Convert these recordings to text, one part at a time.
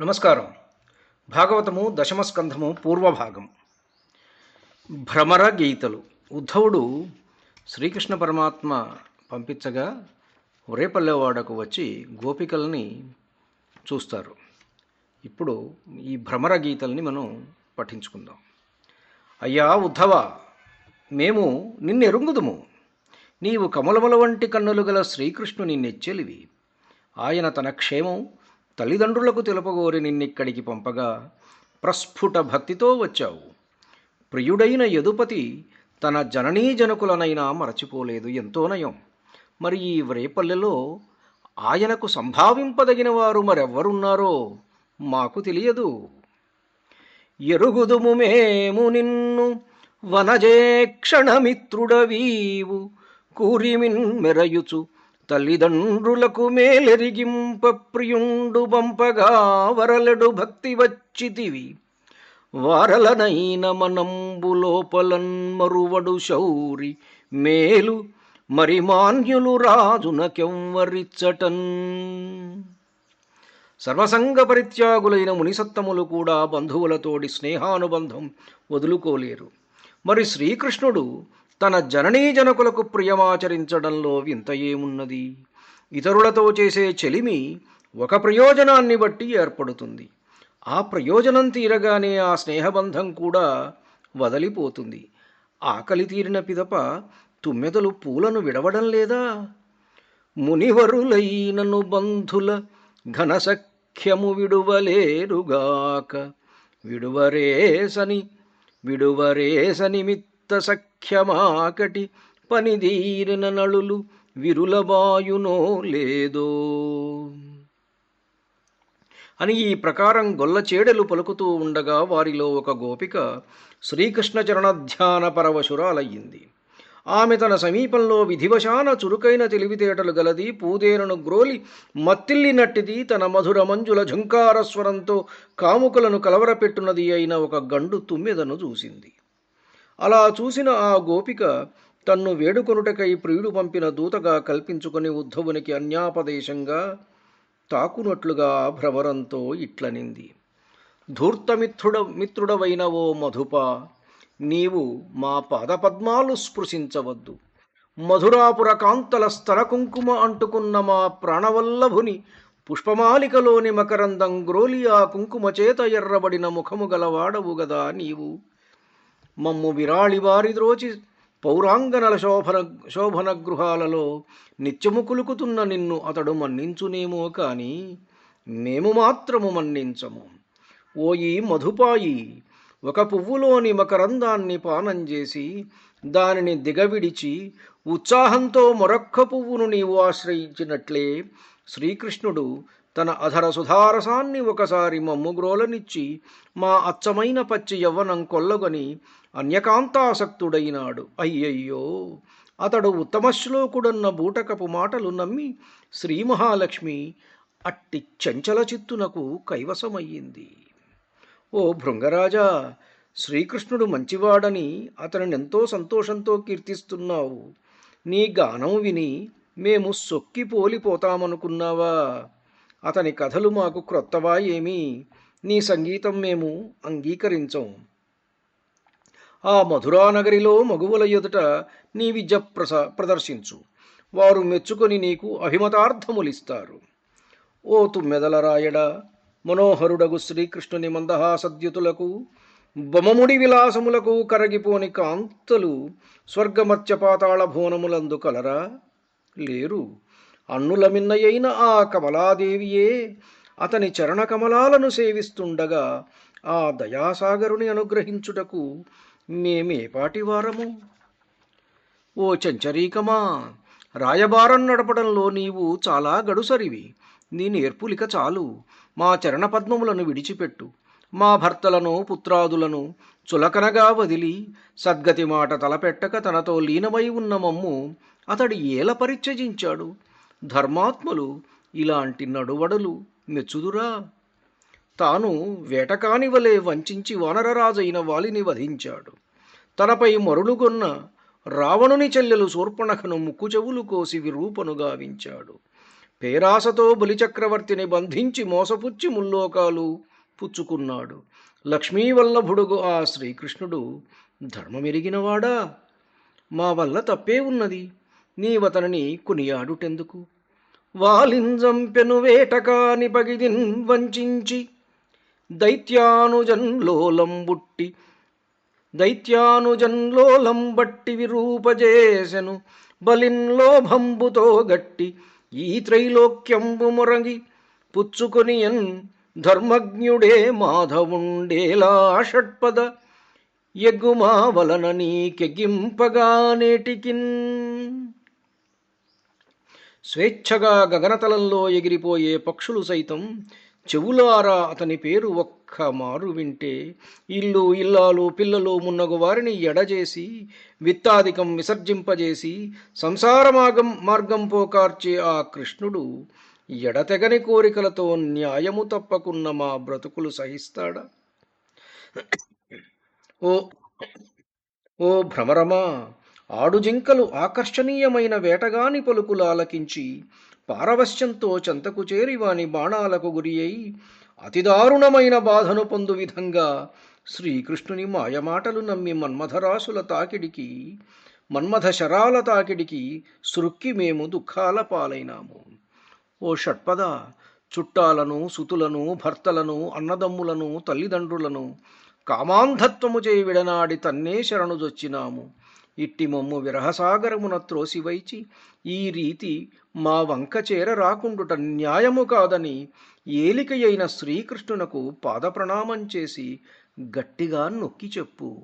నమస్కారం. భాగవతము దశమస్కంధము పూర్వభాగం. భ్రమర గీతలు ఉద్ధవుడు శ్రీకృష్ణ పరమాత్మ పంపించగా ఒరేపల్లెవాడకు వచ్చి గోపికల్ని చూస్తారు. ఇప్పుడు ఈ భ్రమర గీతల్ని మనం పఠించుకుందాం. అయ్యా ఉద్ధవ మేము నిన్నెరుంగుదుము. నీవు కమలముల వంటి కన్నులు గల శ్రీకృష్ణుని నెచ్చెలివి. ఆయన తన క్షేమం తల్లిదండ్రులకు తెలుపగోరి నిన్నిక్కడికి పంపగా ప్రస్ఫుట భక్తితో వచ్చావు. ప్రియుడైన యదుపతి తన జననీ జనకులనైనా మరచిపోలేదు ఎంతో నయం. మరి ఈ వ్రేపల్లెలో ఆయనకు సంభావింపదగిన వారు మరెవ్వరున్నారో మాకు తెలియదు. ఎరుగుదుము మేము నిన్ను వనజేక్షణమిత్రుడవీవు కూరిమిన్ మెరయుచు తల్లిదండ్రులకు మేలెరిగింప ప్రియుండు పంపగా వరలడు భక్తి వచ్చితివి. వారలనైన మనంబు లోపలన్ మరువడు శౌరి. మేలు మరి మాన్యులు రాజునకెవ్వరిచ్చటన్? సర్వసంగ పరిత్యాగులైన మునిసత్తములు కూడా బంధువులతోడి స్నేహానుబంధం వదులుకోలేరు. మరి శ్రీకృష్ణుడు తన జననీ జనకులకు ప్రియమాచరించడంలో వింత ఏమున్నది? ఇతరులతో చేసే చెలిమి ఒక ప్రయోజనాన్ని బట్టి ఏర్పడుతుంది. ఆ ప్రయోజనం తీరగానే ఆ స్నేహబంధం కూడా వదలిపోతుంది. ఆకలి తీరిన పిదప తుమ్మెదలు పూలను విడవడం లేదా? మునివరులైనను బంధుల ఘనసఖ్యము విడువలేరుగాక. విడువరేసని విడువరేసని మిత్ర సఖ్యమాకటి పనిదీరిన నళులు విరులబాయునో లేదో. అని ఈ ప్రకారం గొల్ల చేడెలు పలుకుతూ ఉండగా వారిలో ఒక గోపిక శ్రీకృష్ణ చరణధ్యాన పరవశురాలయ్యింది. ఆమె తన సమీపంలో విధివశాన చురుకైన తెలివితేటలు గలది పూదేనను గ్రోలి మత్తిల్లినట్టిది తన మధుర మంజుల ఝుంకారస్వరంతో కాముకులను కలవరపెట్టున్నది అయిన ఒక గండు తుమ్మెదను చూసింది. అలా చూసిన ఆ గోపిక తన్ను వేడుకొనుటకై ప్రియుడు పంపిన దూతగా కల్పించుకొని ఉద్ధవునికి అన్యాపదేశంగా తాకునట్లుగా భ్రమరంతో ఇట్లనింది. ధూర్తమిత్రుడ మిత్రుడవైన ఓ మధుప నీవు మా పాదపద్మాలు స్పృశించవద్దు. మధురాపుర కాంతల స్థల కుంకుమ అంటుకున్న మా ప్రాణవల్లభుని పుష్పమాలికలోని మకరందం గ్రోలియా కుంకుమ చేత ఎర్రబడిన ముఖము గలవాడవు గదా నీవు. మమ్ము విరాళి వారి ద్రోచి పౌరాంగనల శోభన శోభన గృహాలలో నిత్యము కులుకుతున్న నిన్ను అతడు మన్నించునేమో కాని మేము మాత్రము మన్నించము. ఓయి మధుపాయి ఒక పువ్వులోని మకరందాన్ని పానం చేసి దానిని దిగవిడిచి ఉత్సాహంతో మరొక్క పువ్వును నీవు ఆశ్రయించినట్లే శ్రీకృష్ణుడు తన అధర సుధారసాన్ని ఒకసారి మమ్ముగ్రోలనిచ్చి మా అచ్చమైన పచ్చి యవ్వనం కొల్లగొని అన్యకాంతాసక్తుడైనాడు. అయ్యయ్యో! అతడు ఉత్తమ శ్లోకుడన్న బూటకపు మాటలు నమ్మి శ్రీ మహాలక్ష్మి అట్టి చంచల చిత్తునకు కైవసమయ్యింది. ఓ భృంగరాజా శ్రీకృష్ణుడు మంచివాడని అతనిని ఎంతో సంతోషంతో కీర్తిస్తున్నావు. నీ గానం విని మేము సొక్కి పోలిపోతామనుకున్నావా అతని కథలు మాకు క్రొత్తవా ఏమి? నీ సంగీతం మేము అంగీకరించం. ఆ మధురానగరిలో మగువుల ఎదుట నీ విద్య ప్రస ప్రదర్శించు. వారు మెచ్చుకొని నీకు అభిమతార్థములిస్తారు. ఓ తుమ్మెదలరాయడ మనోహరుడగు శ్రీకృష్ణుని మందహాసద్యుతులకు బొమముడి విలాసములకు కరగిపోని కాంతలు స్వర్గమత్స్యపాతాళ భువనములందు కలరా? లేరు. అన్నులమిన్నయైన ఆ కమలాదేవియే అతని చరణకమలాలను సేవిస్తుండగా ఆ దయాసాగరుని అనుగ్రహించుటకు మేమేపాటి వారము ఓ చంచరీకమా రాయబారం నడపడంలో నీవు చాలా గడుసరివి. నీ నేర్పులిక చాలు. మా చరణపద్మములను విడిచిపెట్టు. మా భర్తలను పుత్రాదులను చులకనగా వదిలి సద్గతి మాట తలపెట్టక తనతో లీనమై ఉన్న మమ్ము అతడు ఏల పరిత్యజించాడు? ధర్మాత్ములు ఇలాంటి నడువడలు మెచ్చుదురా? తాను వేటకాని వలె వంచించి వానరరాజైన వాలిని వధించాడు. తనపై మరులుగొన్న రావణుని చెల్లెలు శూర్పణఖను ముక్కు చెవులు కోసి విరూపను గావించాడు. పేరాసతో బలిచక్రవర్తిని బంధించి మోసపుచ్చి ముల్లోకాలు పుచ్చుకున్నాడు. లక్ష్మీవల్లభుడుగు ఆ శ్రీకృష్ణుడు ధర్మమెరిగినవాడా? మా వల్ల తప్పే ఉన్నది. నీవతనని కొనియాడుటెందుకు? వాలింజంపెను వేటకాని పగిదిన్ వంచించి దైత్యానుజన్లోలం బుట్టి దైత్యానుజన్లోలం బట్టి విరూపజేసెను బలిన్లోభంబుతో గట్టి ఈ త్రైలోక్యంబు మొరగి పుచ్చుకొనియన్ ధర్మజ్ఞుడే మాధవుండేలా షట్పద ఎగ్గుమా వలన నీకెగింపగా నేటికిన్ స్వేచ్ఛగా గగనతలంలో ఎగిరిపోయే పక్షులు సైతం చెవులారా అతని పేరు ఒక్క మారు వింటే ఇల్లు ఇల్లాలు పిల్లలు మున్నగు వారిని ఎడజేసి విత్తాధికం విసర్జింపజేసి సంసార మార్గం మార్గం పోకార్చే ఆ కృష్ణుడు ఎడతెగని కోరికలతో న్యాయము తప్పకున్న మా బ్రతుకులు సహిస్తాడా? ఓ ఓ భ్రమరమా? ఆడుజింకలు ఆకర్షణీయమైన వేటగాని పలుకులు ఆలకించి పారవశ్యంతో చెంతకు చేరి వాని బాణాలకు గురి అయి అతిదారుణమైన బాధను పొందు విధంగా శ్రీకృష్ణుని మాయమాటలు నమ్మి మన్మథరాశుల తాకిడికి మన్మథ శరాల తాకిడికి సృక్కి మేము దుఃఖాల పాలైనాము. ఓ షట్పద చుట్టాలను సుతులను భర్తలను అన్నదమ్ములను తల్లిదండ్రులను కామాంధత్వము చేయి విడనాడి తన్నే శరణుజొచ్చినాము ఇట్టి మమ్ము విరహసాగరమున త్రోసివైచి ఈ రీతి మా వంక చేర రాకుండుట న్యాయము కాదని ఏలికయైన శ్రీకృష్ణునకు పాదప్రణామం చేసి గట్టిగా నొక్కి చెప్పు.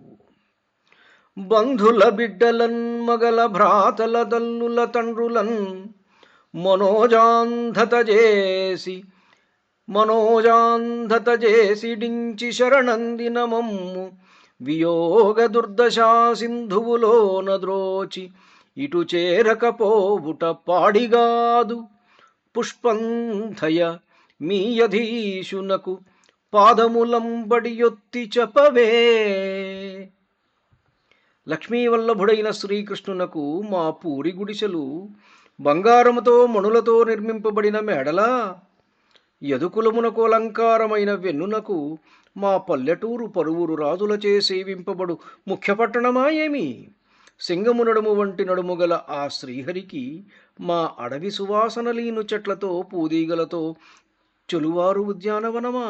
బంధుల బిడ్డలన్ మగల భ్రాతల దల్లుల తండ్రులన్ మనోజాంధత చేసి మనోజాంధత చేసి డించి శరణందిన మమ్ము వియోగ దుర్దశా సింధువులోన ద్రోచి ఇటు చేరకపోవుట పాడిగాదు. పుష్పంధయ మీయధీశునకు పాదములంబడి యొత్తి చెప్పవే. లక్ష్మీవల్లభుడైన శ్రీకృష్ణునకు మా పూరి గుడిసెలు బంగారముతో మణులతో నిర్మింపబడిన మేడలా? యదుకులమునకు అలంకారమైన వెన్నునకు మా పల్లెటూరు పరువురు రాజులచే సేవింపబడు ముఖ్య పట్టణమా ఏమి? సింగము నడుము వంటి నడుము గల ఆ శ్రీహరికి మా అడవి సువాసనలీను చెట్లతో పూదీగలతో చెలువారు ఉద్యానవనమా?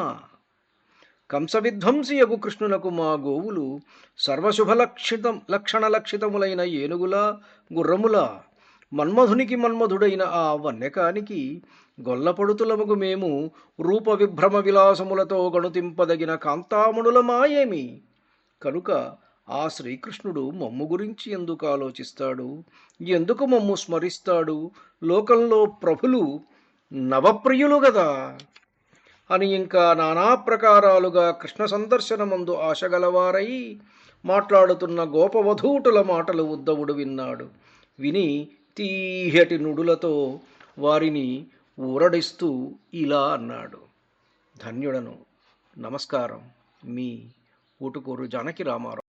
కంసవిధ్వంసి యగు కృష్ణునకు మా గోవులు సర్వశుభలక్షితం లక్షణ లక్షితములైన ఏనుగుల గుర్రముల మన్మధునికి మన్మధుడైన ఆ వన్యకానికి గొల్లపడుతులముకు మేము రూప విభ్రమ విలాసములతో గణుతింపదగిన కాంతామణుల మాయేమి? కనుక ఆ శ్రీకృష్ణుడు మమ్ము గురించి ఎందుకు ఆలోచిస్తాడు? ఎందుకు మమ్ము స్మరిస్తాడు? లోకంలో ప్రభులు నవప్రియులు గదా? అని ఇంకా నానా ప్రకారాలుగా కృష్ణ సందర్శనమందు ఆశగలవారై మాట్లాడుతున్న గోపవధూటుల మాటలు ఉద్దవుడు విన్నాడు. విని తీయటి నుడులతో వారిని ఊరడిస్తూ ఇలా అన్నాడు. ధన్యుడను. నమస్కారం. మీ ఊటుకూరు జానకి రామారావు.